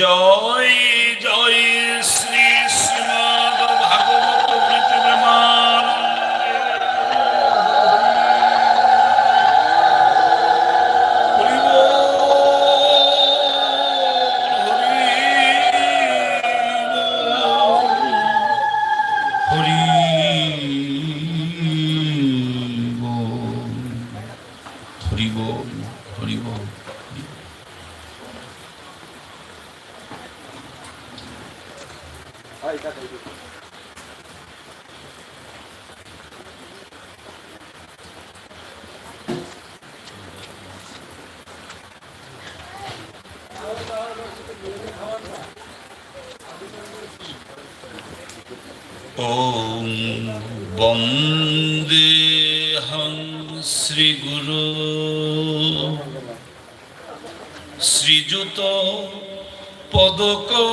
জয় জয় শ্রী শ্রীমদ ভাগবত প্রীতি প্রেমানন্দে। হরি বল, হরি বল। হরি বল হরি বল হরি বল ॐ वन्देऽहं श्रीगुरु श्रीयुतो पदको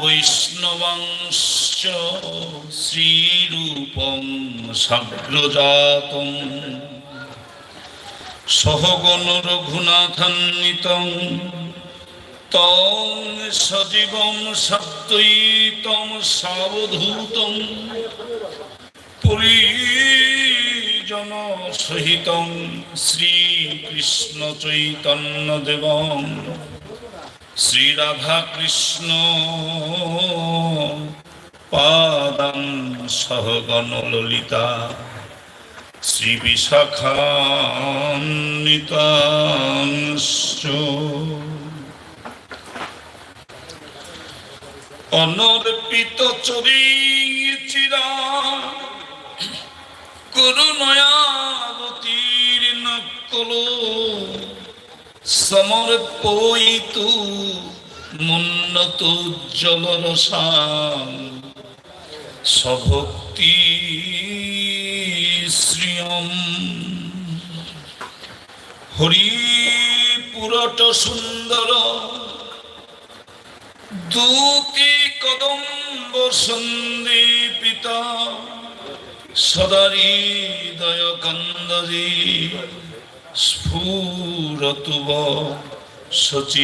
বৈষ্ণবাংশ শ্রীরূপং সাগ্রজাতম সহগণ রঘুনাথান্বিতং সজীবং সদ্বৈতং সাবধূতং পরিজন সহিতং শ্রীকৃষ্ণ চৈতন্য দেবং শ্রীরাধা কৃষ্ণ পাদাং সহগণ ললিতা শ্রী বিশাখান্বিতাংশ অনর্পিত চরিচিরা। করুণয়াবতীর্ণ কলো। সমর্পয়িতু মুন্নত জলরসাং সভক্তি শ্রিয়ম। হরি পুরট সুন্দর দুতি কদম্ব সন্দীপিত সদারিদয় কন্দরী স্ফুরতুব শচীনন্দন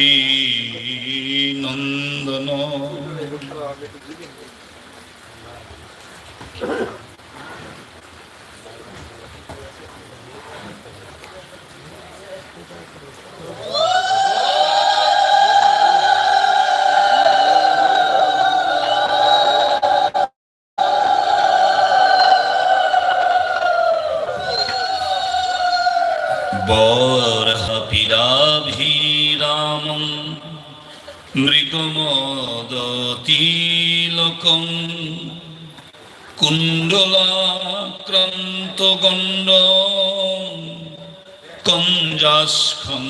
বরহপিরাভিরামం মৃগমদতিলকং কুণ্ডলাক্রান্তগণ্ড কঞ্জাস্খং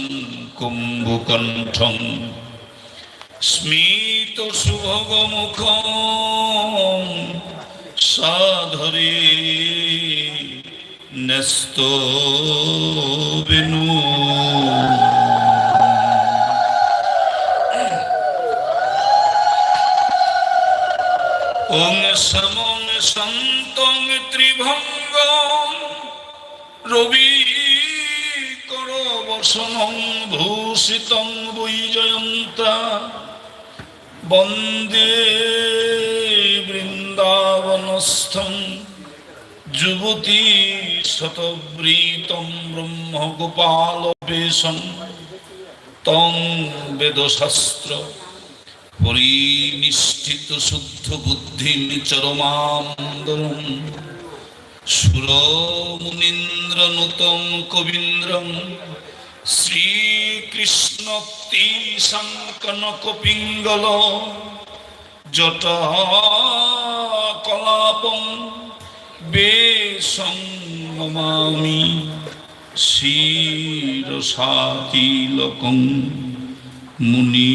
স্মিত শুভগমুখ সাধরে ন্যস্ত। সমং সন্তং ত্রিভঙ্গ রবি কর বসনং ভূষিতং বৈজয়ন্তা। বন্দে বৃন্দাবনস্থং যুবতী শতবৃতম ব্রহ্ম গোপাল বেশম তং বেদশাস্ত্র পরিনিষ্ঠিত শুদ্ধ বুদ্ধি চরমান্দরম সুর মুনীন্দ্র নূতম কবীন্দ্রম। শ্রীকৃষ্ণ কনক পিঙ্গল জটা কলাপম বেশং নমামি। শিরসাতিলকং মুনি।